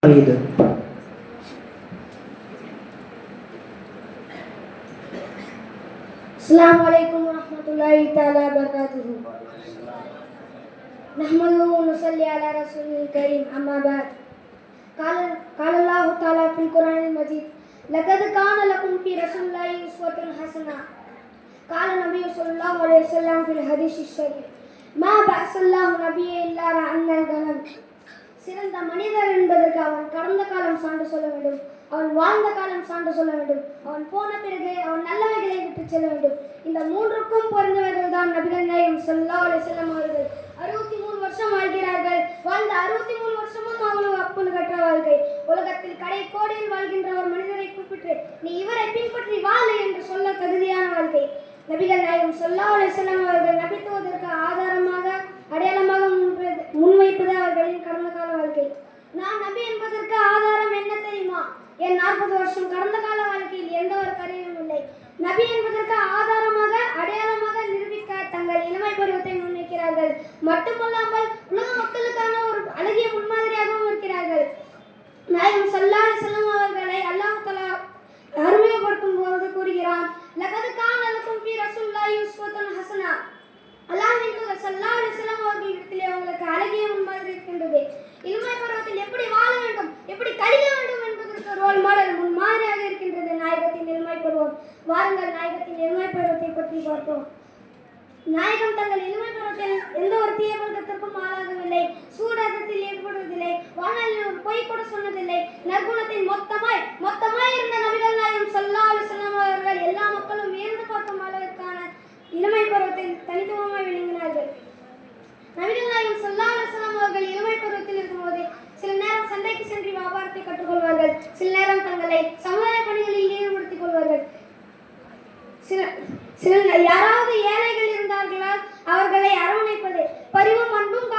السلام عليكم ورحمة الله تعالى وبركاته. نحمده ونصلي على رسول الكريم أما بعد. قال قال الله تعالى في القرآن المجيد لقد كان لكم في رسول الله أسوة حسنة. قال النبي صلى الله عليه وسلم في الحديث الشريف ما بعث الله نبيا إلا رعنا الغنم சிறந்த மனிதர் என்பதற்கு அவன் கடந்த காலம் சான்று சொல்ல வேண்டும். அவன் வாழ்ந்த காலம் சான்று சொல்ல வேண்டும். அவன் போன பிறகு அவன் நல்லவைகளை விட்டு செல்ல வேண்டும். இந்த மூன்றுக்கும் பிறந்தவர்கள் தான் நபிகள் நாயகம் செல்லா செல்லம் அவர்கள் அறுபத்தி மூணு வருஷம் வாழ்கிறார்கள். வாழ்ந்த அறுபத்தி மூணு வருஷமும் அவ்வளவு அப்புல் கற்ற வாழ்க்கை உலகத்தில் கடை கோடையில் வாழ்கின்ற ஒரு மனிதரை கூப்பிட்டு நீ இவரை பின்பற்றி வாழு என்று சொல்ல தகுதியான வாழ்க்கை நபிகள் நாயகம் சொல்லா செல்லம் அவர்கள் நபி ஆதாரமாக அடையாளமாக முன்பது- முன்வைப்பது அவர்களின் கடந்த கால வாழ்க்கை நான் நபி என்பதற்கு ஆதாரம் என்ன தெரியுமா? என் நாற்பது வருஷம் கடந்த கால வாழ்க்கையில் எந்த ஒரு கருவியும் இல்லை. நபி என்பதற்கு ஆதாரமாக அடையாளமாக நிரூபிக்க தங்கள் இளமை பருவத்தை முன்வைக்கிறார்கள். மட்டுமல்லாமல் உலக இளமை பருவத்தில் எப்படி வாழ வேண்டும் எப்படி கழிய வேண்டும் என்பதற்கு ரோல் மாடல் முன்மாதிரியாக இருக்கின்றது. நாயகத்தின் இளமை பருவம். வாருங்கள் நாயகத்தின் இளமை பருவத்தை பற்றி பார்த்தோம் நாயகம் தங்கள் இளமை பருவத்தில் எந்த ஒரு தீய பழக்கத்திற்கும் ஆளாகவில்லை. சூடகத்தில் ஏற்படுவதில்லை. வானலில் ஒரு பொய் கூட சொன்னதில்லை. நற்குணத்தின் மொத்தமாய் மொத்தமாய் இருந்த நபிகள் நாயகம் சல்லா அலிஸ்லாம் அவர்கள் எல்லா மக்களும் வியந்து பார்க்கும் அளவிற்கான இளமை பருவத்தில் தனித்துவமாய் விளங்கினார்கள் நபிகள் நாயகம் சல்லா அலிஸ்லாம் அவர்கள் இளமை பருவத்தில் இருக்கும்போது சில நேரம் சந்தைக்கு சென்று வியாபாரத்தை கற்றுக்கொள்வார்கள் சில நேரம் தங்களை சமுதாய பணிகளில் ஈடுபடுத்திக் கொள்வார்கள் சில சில யாராவது ஏழைகள் இருந்தார்களா அவர்களை அரவணைப்பது பரிவும் அன்பும்